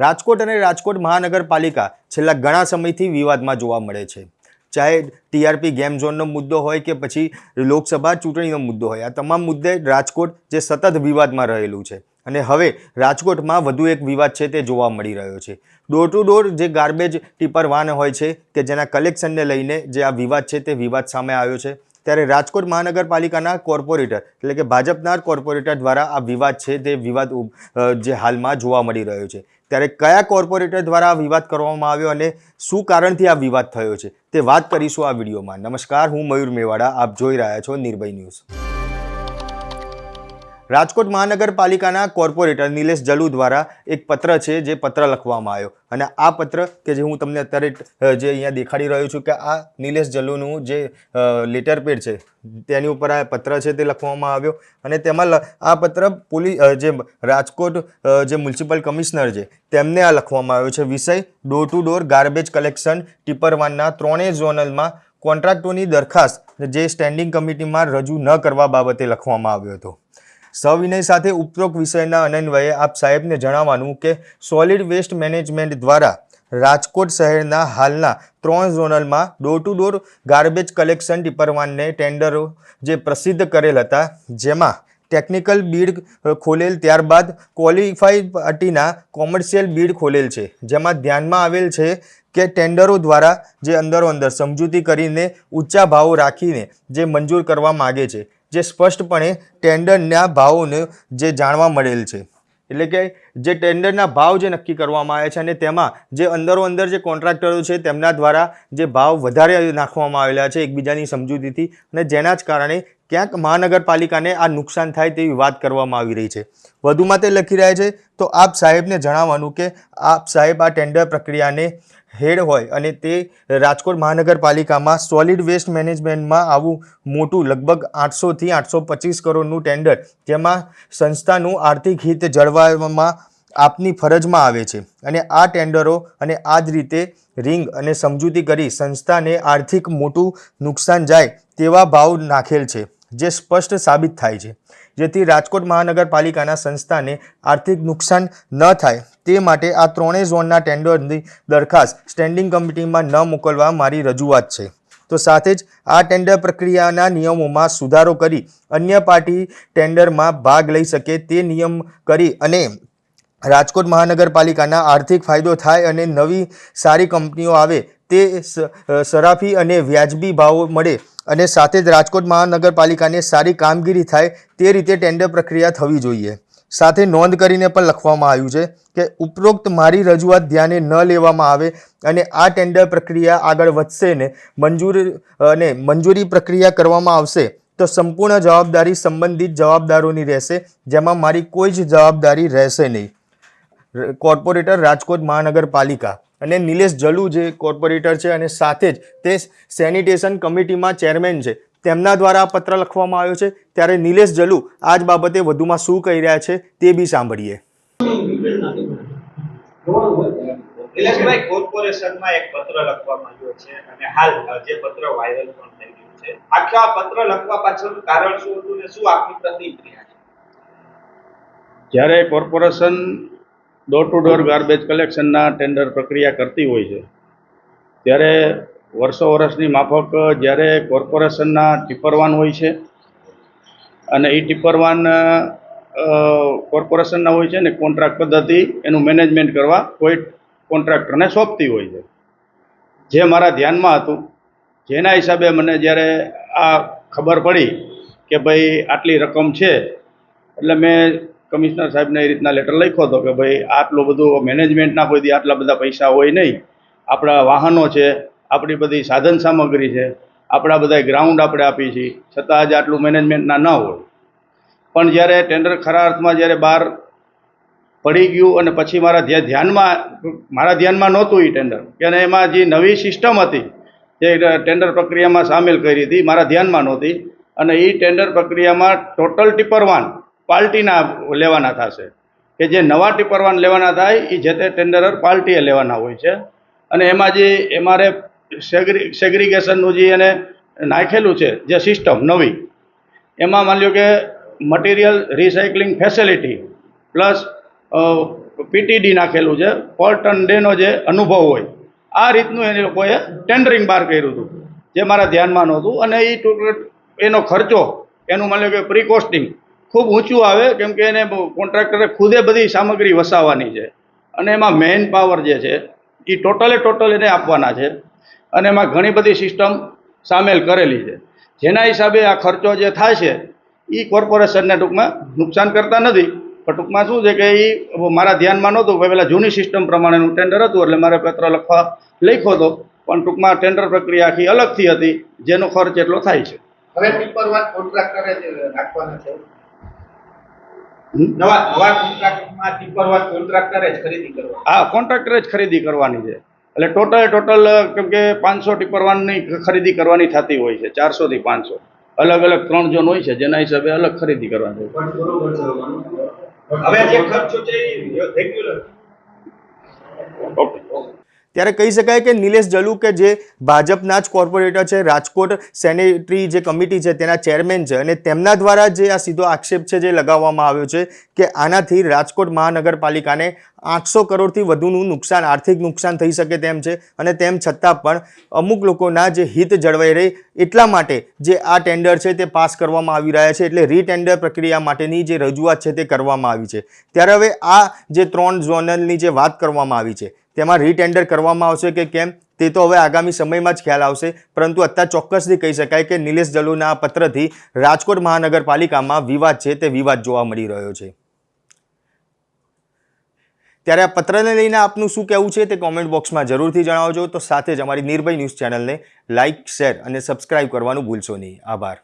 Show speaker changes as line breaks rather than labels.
રાજકોટ અને રાજકોટ મહાનગરપાલિકા છેલ્લા ઘણા સમયથી વિવાદમાં જોવા મળે છે. ચાહે ટીઆરપી ગેમ ઝોનનો મુદ્દો હોય કે પછી લોકસભા ચૂંટણીનો મુદ્દો હોય, આ તમામ મુદ્દે રાજકોટ જે સતત વિવાદમાં રહેલું છે. અને હવે રાજકોટમાં વધુ એક વિવાદ છે તે જોવા મળી રહ્યો છે. ડોર ટુ ડોર જે ગાર્બેજ ટીપર વાન હોય છે કે જેના કલેક્શનને લઈને જે આ વિવાદ છે તે વિવાદ સામે આવ્યો છે. ત્યારે રાજકોટ મહાનગરપાલિકાના કોર્પોરેટર એટલે કે ભાજપના કોર્પોરેટર દ્વારા આ વિવાદ છે તે વિવાદ જે હાલમાં જોવા મળી રહ્યો છે. ત્યારે કયા કોર્પોરેટર દ્વારા વિવાદ કરવામાં આવ્યો અને શું કારણથી આ વિવાદ થયો છે તે વાત કરીશું આ વિડીયોમાં. નમસ્કાર, હું મયુર મેવાડા, આપ જોઈ રહ્યા છો નિર્ભય ન્યૂઝ. રાજકોટ મહાનગરપાલિકાના કોર્પોરેટર નિલેશ જલુ દ્વારા એક પત્ર છે જે પત્ર લખવામાં આવ્યો. અને આ પત્ર કે જે હું તમને અત્યારે જે અહીંયા દેખાડી રહ્યો છું કે આ નિલેશ જલુનું જે લેટર પેડ છે, તેની ઉપર આ પત્ર છે તે લખવામાં આવ્યો. અને તેમાં આ પત્ર પોલીસ જે રાજકોટ જે મ્યુનિસિપલ કમિશનર છે, તેમને આ લખવામાં આવ્યો છે. વિષય door to door garbage collection tipper વાનના ત્રણેય ઝોનલમાં કોન્ટ્રાક્ટોની દરખાસ્ત જે સ્ટેન્ડિંગ કમિટીમાં રજૂ ન કરવા બાબતે લખવામાં આવ્યો હતો. સવિનય સાથે ઉપરોક્ત વિષયના અનન્વયે આપ સાહેબને જણાવવાનું કે સોલિડ વેસ્ટ મેનેજમેન્ટ દ્વારા રાજકોટ શહેરના હાલના ત્રણ ઝોનલમાં door to door garbage collection ડિપાર્ટમેન્ટને ટેન્ડરો જે પ્રસિદ્ધ કરેલ હતા, જેમાં ટેકનિકલ બીડ ખોલેલ ત્યારબાદ ક્વોલિફાઈડ પાર્ટીના કોમર્શિયલ બીડ ખોલેલ છે. જેમાં ધ્યાનમાં આવેલ છે કે ટેન્ડરો દ્વારા જે અંદરો અંદર સમજૂતી કરીને ઊંચા ભાવો રાખીને જે મંજૂર કરવા માગે છે. જે સ્પષ્ટપણે ટેન્ડરના ભાવોને જે જાણવા મળેલ છે. એટલે કે જે ટેન્ડરના ભાવ જે નક્કી કરવામાં આવ્યા છે અને તેમાં જે અંદરો અંદર જે કોન્ટ્રાક્ટરો છે તેમના દ્વારા જે ભાવ વધારે નાખવામાં આવેલા છે એકબીજાની સમજૂતીથી અને જેના જ કારણે ક્યાંક મહાનગરપાલિકાને આ નુકસાન થાય તેવી વાત કરવામાં આવી રહી છે. વધુમાં તે લખી રહ્યા છે, તો આપ સાહેબને જણાવવાનું કે આપ સાહેબ આ ટેન્ડર પ્રક્રિયાને હેડ હોય અને તે રાજકોટ મહાનગરપાલિકામાં સોલિડ વેસ્ટ મેનેજમેન્ટમાં આવું મોટું લગભગ આઠસોથી આઠસો પચીસ કરોડનું ટેન્ડર, જેમાં સંસ્થાનું આર્થિક હિત જળવાવામાં આપની ફરજમાં આવે છે. અને આ ટેન્ડરો અને આ જ રીતે રિંગ અને સમજૂતી કરી સંસ્થાને આર્થિક મોટું નુકસાન જાય તેવા ભાવ નાખેલ છે. જે સ્પષ્ટ સાબિત થાય છે. જેથી રાજકોટ મહાનગરપાલિકાના સંસ્થાને આર્થિક નુકસાન ન થાય તે માટે આ ત્રણેય ઝોનના ટેન્ડરની દરખાસ્ત સ્ટેન્ડિંગ કમિટીમાં ન મોકલવા મારી રજૂઆત છે. તો સાથે જ આ ટેન્ડર પ્રક્રિયાના નિયમોમાં સુધારો કરી અન્ય પાર્ટી ટેન્ડરમાં ભાગ લઈ શકે તે નિયમ કરી અને રાજકોટ મહાનગરપાલિકાના આર્થિક ફાયદો થાય અને નવી સારી કંપનીઓ આવે તે સરાફી અને વ્યાજબી ભાવો મળે અને સાથે જ રાજકોટ મહાનગરપાલિકાને સારી કામગીરી થાય તે રીતે ટેન્ડર પ્રક્રિયા થવી જોઈએ. સાથે નોંધ કરીને પણ લખવામાં આવ્યું છે કે ઉપરોક્ત મારી રજૂઆત ધ્યાને ન લેવામાં આવે અને આ ટેન્ડર પ્રક્રિયા આગળ વધશે ને મંજૂર, અને મંજૂરી પ્રક્રિયા કરવામાં આવશે, તો સંપૂર્ણ જવાબદારી સંબંધિત જવાબદારોની રહેશે, જેમાં મારી કોઈ જ જવાબદારી રહેશે નહીં. કોર્પોરેટર રાજકોટ મહાનગરપાલિકા. અને નિલેશ જલુ જે કોર્પોરેટર છે અને સાથે જ તે સેનિટેશન કમિટીમાં ચેરમેન છે. તેમના દ્વારા આ પત્ર લખવામાં આવ્યો છે. ત્યારે નિલેશ જલુ આ જ બાબતે વધુમાં શું કહી રહ્યા છે તે બી સાંભળીએ.
નિલેશભાઈ કોર્પોરેશનમાં એક પત્ર લખવામાં આવ્યો છે અને હાલ જે પત્ર વાયરલ પણ થઈ રહ્યું છે. આખા પત્ર લખવા પાછળનું કારણ શું હતું ને શું આપની પ્રતિક્રિયા છે?
જ્યારે corporation door to door garbage કલેક્શનના tender પ્રક્રિયા કરતી હોય છે. ત્યારે વર્ષો વર્ષની માફક જ્યારે કોર્પોરેશનના ટીપરવાન હોય છે અને એ ટીપરવાન કોર્પોરેશનના હોય છે ને કોન્ટ્રાક્ટ પદ્ધતિ એનું મેનેજમેન્ટ કરવા કોઈ કોન્ટ્રાક્ટરને સોંપતી હોય છે. જે મારા ધ્યાનમાં હતું, જેના હિસાબે મને જ્યારે આ ખબર પડી કે ભાઈ આટલી રકમ છે, એટલે મેં કમિશનર સાહેબને એ રીતના લેટર લખ્યો હતો કે ભાઈ આટલું બધું મેનેજમેન્ટના કોઈ આટલા બધા પૈસા હોય નહીં. આપણા વાહનો છે, આપણી બધી સાધન સામગ્રી છે, આપણા બધા ગ્રાઉન્ડ આપણે આપી છીએ. છતાં આજે આટલું મેનેજમેન્ટના ન હોય. પણ જ્યારે ટેન્ડર ખરા અર્થમાં જ્યારે બહાર પડી ગયું અને પછી મારા ધ્યાનમાં મારા ધ્યાનમાં નહોતું એ ટેન્ડર અને એમાં જે નવી સિસ્ટમ હતી, જે ટેન્ડર પ્રક્રિયામાં સામેલ કરી હતી, મારા ધ્યાનમાં નહોતી. અને એ ટેન્ડર પ્રક્રિયામાં ટોટલ ટીપરવાન પાર્ટીના લેવાના થશે. કે જે નવા ટીપરવાન લેવાના થાય એ જે તે ટેન્ડરર પાર્ટીએ લેવાના હોય છે. અને એમાં જે એમારે સેગ્રી, સેગ્રીગેશનનું જે એને નાખેલું છે, જે સિસ્ટમ નવી, એમાં માની લ્યો કે material recycling facility plus PTD નાખેલું છે પર ટન ડેનો જે અનુભવ હોય, આ રીતનું એને લોકોએ ટેન્ડરિંગ બહાર કર્યું હતું, જે મારા ધ્યાનમાં નહોતું. અને એ ટુકડ એનો ખર્ચો, એનું માની લો કે પ્રી કોસ્ટિંગ ખૂબ ઊંચું આવે, કેમ કે એને કોન્ટ્રાક્ટરે ખુદે બધી સામગ્રી વસાવવાની છે. અને એમાં મેન પાવર જે છે એ ટોટલે ટોટલ એને આપવાના છે. અને એમાં ઘણી બધી સિસ્ટમ સામેલ કરેલી છે. જેના હિસાબે આ ખર્ચો જે થાય છે એ કોર્પોરેશનને ટૂંકમાં નુકસાન કરતા નથી. પણ ટૂંકમાં શું છે કે એ મારા ધ્યાનમાં નહોતું પેલા જૂની સિસ્ટમ પ્રમાણેનું ટેન્ડર હતું, એટલે મારે પત્ર લખવા લખ્યો હતો પણ ટૂંકમાં ટેન્ડર પ્રક્રિયા આખી અલગથી હતી, જેનો ખર્ચ એટલો થાય છે.
હવે કોન્ટ્રાક્ટરે રાખવાના છે?
નવા નવા કોન્ટ્રાક્ટમાં ટીપરવાદ કોન્ટ્રાક્ટરે જ ખરીદી કરવા.
હા કોન્ટ્રાક્ટરે જ ખરીદી કરવાની છે. એટલે ટોટલ ટોટલ કેમ કે પાંચસો ટીપર વાનની ખરીદી કરવાની થતી હોય છે ચારસોથી પાંચસો. અલગ અલગ ત્રણ ઝોન હોય છે જેના હિસાબે અલગ ખરીદી કરવાની
હવે જે ખર્ચો છે રેગ્યુલર
ઓકે.
ત્યારે કહી શકાય કે નિલેશ જલુ કે જે ભાજપના જ કોર્પોરેટર છે, રાજકોટ સેનેટરી જે કમિટી છે, તેના ચેરમેન છે અને તેમના દ્વારા જે આ સીધો આક્ષેપ છે જે લગાવવામાં આવ્યો છે કે આનાથી રાજકોટ મહાનગરપાલિકાને આઠસો કરોડથી વધુનું નુકસાન, આર્થિક નુકસાન થઈ શકે તેમ છે અને તેમ છતાં પણ અમુક લોકોના જે હિત જળવાઈ રહે એટલા માટે જે આ ટેન્ડર છે તે પાસ કરવામાં આવી રહ્યા છે એટલે રીટેન્ડર પ્રક્રિયા માટેની જે રજૂઆત છે તે કરવામાં આવી છે. ત્યારે હવે આ જે ત્રણ ઝોનલની જે વાત કરવામાં આવી છે તેમાં રીટેન્ડર કરવામાં આવશે કે કેમ? તે તો હવે આગામી સમયમાં જ ખ્યાલ આવશે. પરંતુ અત્યારે ચોક્કસથી કહી શકાય કે નિલેશ જલુના પત્રથી રાજકોટ મહાનગરપાલિકામાં વિવાદ છે તે વિવાદ જોવા મળી રહ્યો છે. ત્યારે આ પત્રને લઈને આપનું શું કહેવું છે તે કોમેન્ટ બોક્સમાં જરૂરથી જણાવજો. તો સાથે જ અમારી નિર્ભય ન્યૂઝ ચેનલને લાઇક શેર અને સબસ્ક્રાઇબ કરવાનું ભૂલશો નહીં. આભાર.